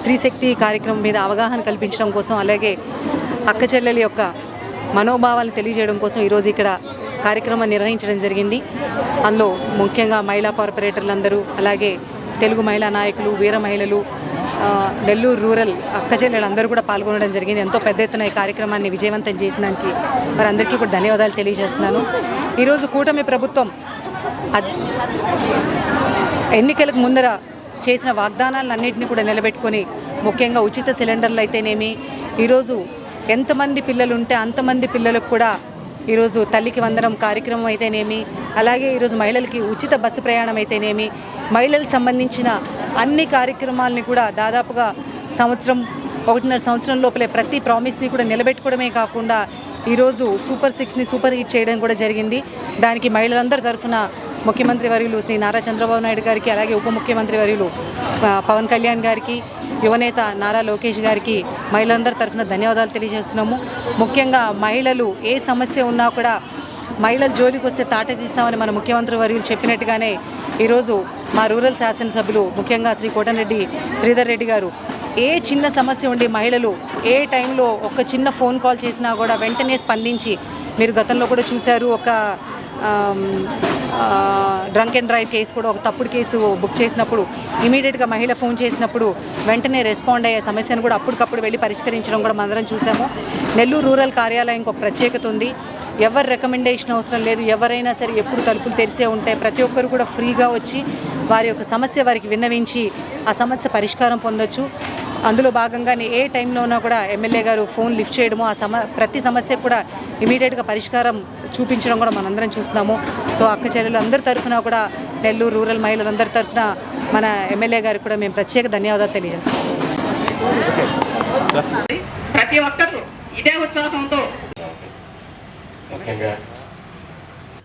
స్త్రీ శక్తి కార్యక్రమం మీద అవగాహన కల్పించడం కోసం అలాగే అక్క చెల్లెల యొక్క మనోభావాలను తెలియజేయడం కోసం ఈరోజు ఇక్కడ కార్యక్రమం నిర్వహించడం జరిగింది. అందులో ముఖ్యంగా మహిళా కార్పొరేటర్లందరూ అలాగే తెలుగు మహిళా నాయకులు వీర మహిళలు నెల్లూరు రూరల్ అక్క చెల్లెలందరూ కూడా పాల్గొనడం జరిగింది. ఎంతో పెద్ద ఎత్తున ఈ కార్యక్రమాన్ని విజయవంతం చేసినానికి వారందరికీ కూడా ధన్యవాదాలు తెలియజేస్తున్నాను. ఈరోజు కూటమి ప్రభుత్వం అద్- ఎన్నికలకు ముందర చేసిన వాగ్దానాలన్నింటినీ కూడా నిలబెట్టుకొని ముఖ్యంగా ఉచిత సిలిండర్లు అయితేనేమి ఈరోజు ఎంతమంది పిల్లలు ఉంటే అంతమంది పిల్లలకు కూడా ఈరోజు తల్లికి వందనం కార్యక్రమం అయితేనేమి అలాగే ఈరోజు మహిళలకి ఉచిత బస్సు ప్రయాణం అయితేనేమి మహిళలకు సంబంధించిన అన్ని కార్యక్రమాలని కూడా దాదాపుగా సంవత్సరం ఒకటిన్నర సంవత్సరం లోపలే ప్రతి ప్రామిస్ని కూడా నిలబెట్టుకోవడమే కాకుండా ఈరోజు సూపర్ సిక్స్ని సూపర్ హిట్ చేయడం కూడా జరిగింది. దానికి మహిళలందరి తరఫున ముఖ్యమంత్రి వర్యులు శ్రీ నారా చంద్రబాబు నాయుడు గారికి అలాగే ఉప ముఖ్యమంత్రి వర్యులు పవన్ కళ్యాణ్ గారికి యువనేత నారా లోకేష్ గారికి మహిళలందరి తరఫున ధన్యవాదాలు తెలియజేస్తున్నాము. ముఖ్యంగా మహిళలు ఏ సమస్య ఉన్నా కూడా మహిళల జోలికి వస్తే తాట తీస్తామని మన ముఖ్యమంత్రి వర్యులు చెప్పినట్టుగానే ఈరోజు మా రూరల్ శాసనసభ్యులు ముఖ్యంగా శ్రీ కోటంరెడ్డి శ్రీధర్ రెడ్డి గారు ఏ చిన్న సమస్య ఉండి మహిళలు ఏ టైంలో ఒక చిన్న ఫోన్ కాల్ చేసినా కూడా వెంటనే స్పందించి మీరు గతంలో కూడా చూశారు ఒక డ్రంక్ అండ్ డ్రైవ్ కేసు కూడా ఒక తప్పుడు కేసు బుక్ చేసినప్పుడు ఇమీడియట్గా మహిళ ఫోన్ చేసినప్పుడు వెంటనే రెస్పాండ్ అయ్యే సమస్యను కూడా అప్పటికప్పుడు వెళ్ళి పరిష్కరించడం కూడా మనందరం చూసాము. నెల్లూరు రూరల్ కార్యాలయం ఒక ప్రత్యేకత ఉంది. ఎవరి రికమెండేషన్ అవసరం లేదు. ఎవరైనా సరే ఎప్పుడు తలుపులు తెరిసే ఉంటాయి ప్రతి ఒక్కరు కూడా ఫ్రీగా వచ్చి వారి యొక్క సమస్య వారికి విన్నవించి ఆ సమస్య పరిష్కారం పొందొచ్చు. అందులో భాగంగానే ఏ టైంలో ఉన్నా కూడా ఎమ్మెల్యే గారు ఫోన్ లిఫ్ట్ చేయడము ఆ సమ ప్రతి సమస్యకు కూడా ఇమీడియట్గా పరిష్కారం చూపించడం కూడా మనందరం చూస్తున్నాము. సో అక్క చెల్లెలు అందరి తరఫున కూడా నెల్లూరు రూరల్ మహిళలందరి తరఫున మన ఎమ్మెల్యే గారికి కూడా మేము ప్రత్యేక ధన్యవాదాలు తెలియజేస్తాం. ప్రతి ఒక్కరు ఇదే ఉత్సాహంతో ముఖ్యంగా